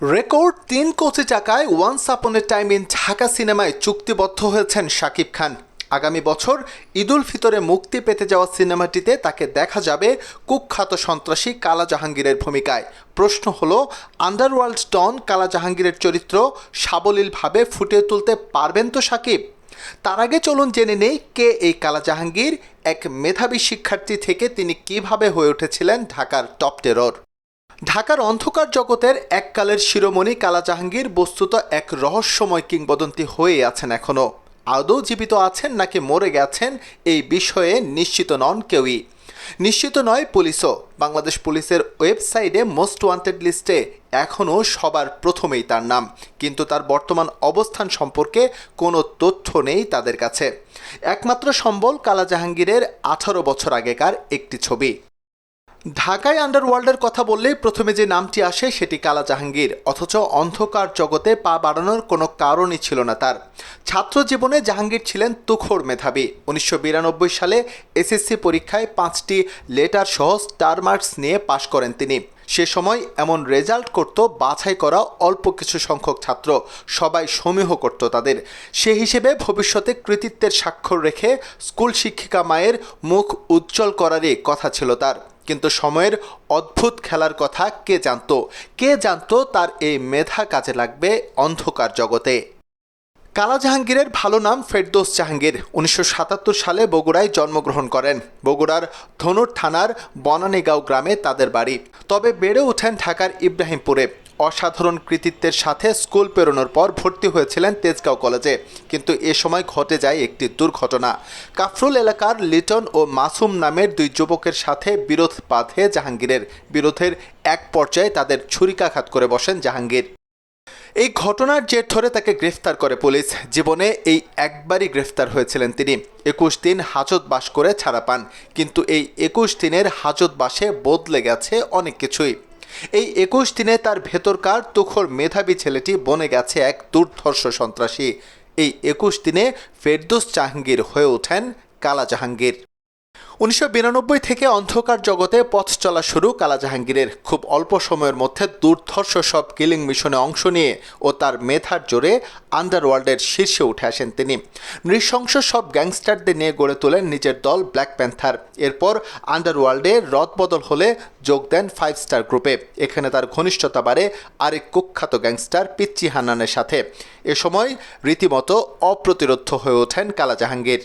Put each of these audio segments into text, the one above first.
Record তিন কোটি টাকায় once upon A time in Dhaka সিনেমায় চুক্তিবদ্ধ হয়েছেন শাকিব খান। আগামী বছর ঈদুল ফিতরে মুক্তি পেতে যাওয়া সিনেমাটিতে তাকে দেখা যাবে কুখ্যাত সন্ত্রাসী কালা জাহাঙ্গীরের ভূমিকায়। প্রশ্ন হলো আন্ডারওয়ার্ল্ড ডন কালা জাহাঙ্গীরের চরিত্র সাবলীলভাবে ফুটিয়ে তুলতে পারবেন তো শাকিব? তার আগে চলুন জেনে নেই কে এই কালা জাহাঙ্গীর এক মেধাবী শিক্ষার্থী থেকে তিনি কীভাবে হয়ে উঠেছিলেন ঢাকার টপ টেরর। ঢাকার অন্ধকার জগতের এককালের শিরোমণি কালা জাহাঙ্গীর বস্তুত এক রহস্যময় কিংবদন্তি হয়ে আছেন এখনও আদৌ জীবিত আছেন নাকি মরে গেছেন এই বিষয়ে নিশ্চিত নন কেউই। নিশ্চিত নয় পুলিশও। বাংলাদেশ পুলিশের ওয়েবসাইটে মোস্ট ওয়ান্টেড লিস্টে এখনও সবার প্রথমেই তার নাম। কিন্তু তার বর্তমান অবস্থান সম্পর্কে কোনো তথ্য নেই তাদের কাছে। একমাত্র সম্বল কালা জাহাঙ্গীরের আঠারো বছর আগেকার একটি ছবি। ঢাকায় আন্ডারওয়ার্ল্ডের কথা বললেই প্রথমে যে নামটি আসে সেটি কালা জাহাঙ্গীর অথচ অন্ধকার জগতে পা বাড়ানোর কোনো কারণই ছিল না তার। ছাত্র জীবনে জাহাঙ্গীর ছিলেন তুখোর মেধাবী। উনিশশো বিরানব্বই সালে এসএসসি পরীক্ষায় পাঁচটি লেটার সহ স্টার মার্কস নিয়ে পাশ করেন তিনি। সে সময় এমন রেজাল্ট করত, বাছাই করা অল্প কিছু সংখ্যক ছাত্র, সবাই সমীহ করত তাদের। সে হিসেবে ভবিষ্যতে কৃতিত্বের স্বাক্ষর রেখে স্কুল শিক্ষিকা মায়ের মুখ উজ্জ্বল করারই কথা ছিল তার। কিন্তু সময়ের অদ্ভুত খেলার কথা কে জানত? কে জানত তার এই মেধা কাজে লাগবে অন্ধকার জগতে? কালা জাহাঙ্গীরের ভালো নাম ফেরদোস জাহাঙ্গীর। উনিশশো সাতাত্তর সালে বগুড়ায় জন্মগ্রহণ করেন। বগুড়ার ধনুর থানার বনানীগাঁও গ্রামে তাদের বাড়ি। তবে বেড়ে ওঠেন ঢাকার ইব্রাহিমপুরে। অসাধারণ কৃতিত্বের সাথে স্কুল পেরোনোর পর ভর্তি হয়েছিলেন তেজগাঁও কলেজে। কিন্তু এ সময় ঘটে যায় একটি দুর্ঘটনা। কাফরুল এলাকার লিটন ও মাসুম নামের দুই যুবকের সাথে বিরোধ বাঁধে জাহাঙ্গীরের। বিরোধের এক পর্যায়ে তাদের ছুরিকাঘাত করে বসেন জাহাঙ্গীর। এই ঘটনার জের ধরে তাকে গ্রেফতার করে পুলিশ। জীবনে এই একবারই গ্রেফতার হয়েছিলেন তিনি। একুশ দিন হাজত বাস করে ছাড়া পান। কিন্তু এই একুশ দিনের হাজত বাসে বদলে গেছে অনেক কিছুই। এই একুশ দিনে তার ভেতরকার তুখর মেধাবী ছেলেটি বনে গেছে এক দুর্ধর্ষ সন্ত্রাসী। এই একুশ দিনে ফেরদোস জাহাঙ্গীর হয়ে ওঠেন কালা জাহাঙ্গীর উনিশশো বিরানব্বই থেকে অন্ধকার জগতে পথ চলা শুরু কালা জাহাঙ্গীরের খুব অল্প সময়ের মধ্যে দুর্ধর্ষ সব কিলিং মিশনে অংশ নিয়ে ও তার মেধার জোরে আন্ডারওয়ার্ল্ডের শীর্ষে উঠে আসেন তিনি। নৃশংস সব গ্যাংস্টারদের নিয়ে গড়ে তোলেন নিজের দল ব্ল্যাক প্যান্থার। এরপর আন্ডারওয়ার্ল্ডে রদবদল হলে যোগ দেন ফাইভ স্টার গ্রুপে। এখানে তার ঘনিষ্ঠতা বাড়ে আরেক কুখ্যাত গ্যাংস্টার পিচ্চি হান্নানের সাথে। এ সময় রীতিমতো অপ্রতিরোধ হয়ে ওঠেন কালা জাহাঙ্গীর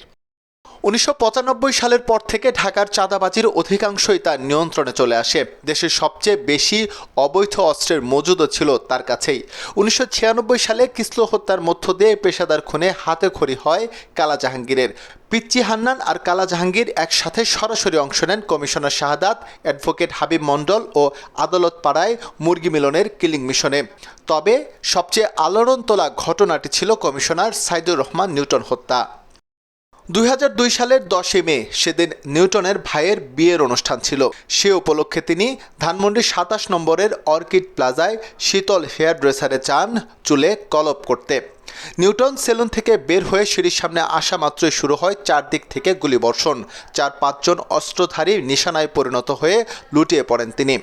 উনিশশো পঁচানব্বই সালের পর থেকে ঢাকার চাঁদাবাজির অধিকাংশই তার নিয়ন্ত্রণে চলে আসে। দেশের সবচেয়ে বেশি অবৈধ অস্ত্রের মজুদও ছিল তার কাছেই। উনিশশো ছিয়ানব্বই সালে কিসলো হত্যার মধ্য দিয়ে পেশাদার খুনে হাতে খড়ি হয় কালা জাহাঙ্গীরের পিচ্চি হান্নান আর কালা জাহাঙ্গীর একসাথে সরাসরি অংশ নেন কমিশনার শাহাদাত, অ্যাডভোকেট হাবিব মণ্ডল ও আদালত পাড়ায় মুরগি মিলনের কিলিং মিশনে। তবে সবচেয়ে আলোড়ন তোলা ঘটনাটি ছিল কমিশনার সাইদুর রহমান নিউটন হত্যা। দুই হাজার দুই সালের দশই মে সেদিন নিউটনের ভাইয়ের বিয়ের অনুষ্ঠান ছিল। সে উপলক্ষে তিনি ধানমন্ডির সাতাশ নম্বরের অর্কিড প্লাজায় শীতল হেয়ার ড্রেসারে চান, চুলে কলপ করতে। নিউটন সেলুন থেকে বের হয়ে সিঁড়ির সামনে আসা মাত্রই শুরু হয় চারদিক থেকে গুলিবর্ষণ। চার পাঁচজন অস্ত্রধারী নিশানায় পরিণত হয়ে লুটিয়ে পড়েন তিনি।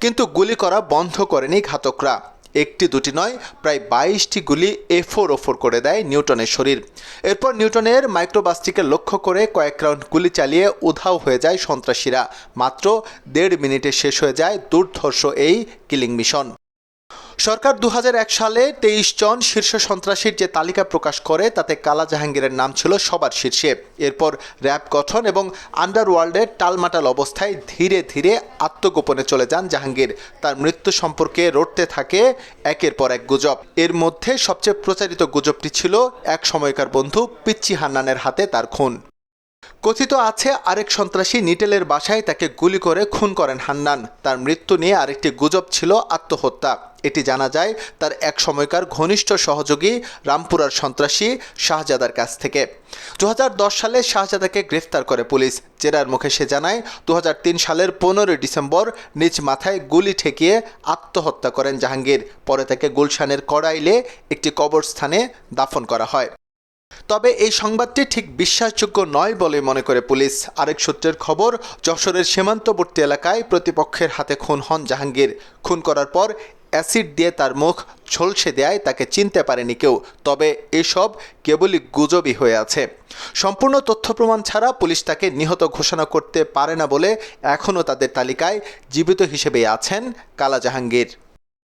কিন্তু গুলি করা বন্ধ করেনি ঘাতকরা। একটি, দুটি নয়, প্রায় বাইশটি গুলি এফোর ওফোর করে দেয় নিউটনের শরীর। এরপর নিউটনের মাইক্রোবাসটিকে লক্ষ্য করে কয়েক রাউন্ড গুলি চালিয়ে উধাও হয়ে যায় সন্ত্রাসীরা। মাত্র দেড় মিনিটে শেষ হয়ে যায় দুর্ধর্ষ এই কিলিং মিশন। সরকার দু হাজার এক সালে তেইশ জন শীর্ষ সন্ত্রাসীর যে তালিকা প্রকাশ করে, তাতে কালা জাহাঙ্গীরের নাম ছিল সবার শীর্ষে। এরপর র্যাব গঠন এবং আন্ডারওয়ার্ল্ডের টালমাটাল অবস্থায় ধীরে ধীরে আত্মগোপনে চলে যান জাহাঙ্গীর। তার মৃত্যু সম্পর্কে রটতে থাকে একের পর এক গুজব। এর মধ্যে সবচেয়ে প্রচারিত গুজবটি ছিল এক সময়কার বন্ধু পিচ্চি হান্নানের হাতে তার খুন। কথিত আছে, আরেক সন্ত্রাসী নিটেলের বাসায় তাকে গুলি করে খুন করেন হান্নান। তার মৃত্যু নিয়ে আরেকটি গুজব ছিল আত্মহত্যা। এটি জানা যায়, তার এক সময়কার ঘনিষ্ঠ সহযোগী রামপুরার সন্ত্রাসী শাহজাদার কাছ থেকে। দুহাজার দশ সালে শাহজাদাকে গ্রেফতার করে পুলিশ। জেরার মুখে সে জানায় দু হাজার তিন সালের পনেরোই ডিসেম্বর নিজ মাথায় গুলি ঠেকিয়ে আত্মহত্যা করেন জাহাঙ্গীর। পরে তাকে গুলশানের কড়াইলে একটি কবরস্থানে দাফন করা হয়। তবে এই সংবাদটি ঠিক বিশ্বাসযোগ্য নয় বলে মনে করে পুলিশ। আরেক সূত্রের খবর, যশোরের সীমান্তবর্তী এলাকায় প্রতিপক্ষের হাতে খুন হন জাহাঙ্গীর। খুন করার পর অ্যাসিড দিয়ে তার মুখ ঝলসে দেয় তাকে চিনতে পারেনি কেউ। তবে এসব কেবলই গুজবই হয়ে আছে। সম্পূর্ণ তথ্য প্রমাণ ছাড়া পুলিশ তাকে নিহত ঘোষণা করতে পারে না বলে এখনও তাদের তালিকায় জীবিত হিসেবে আছেন কালা জাহাঙ্গীর।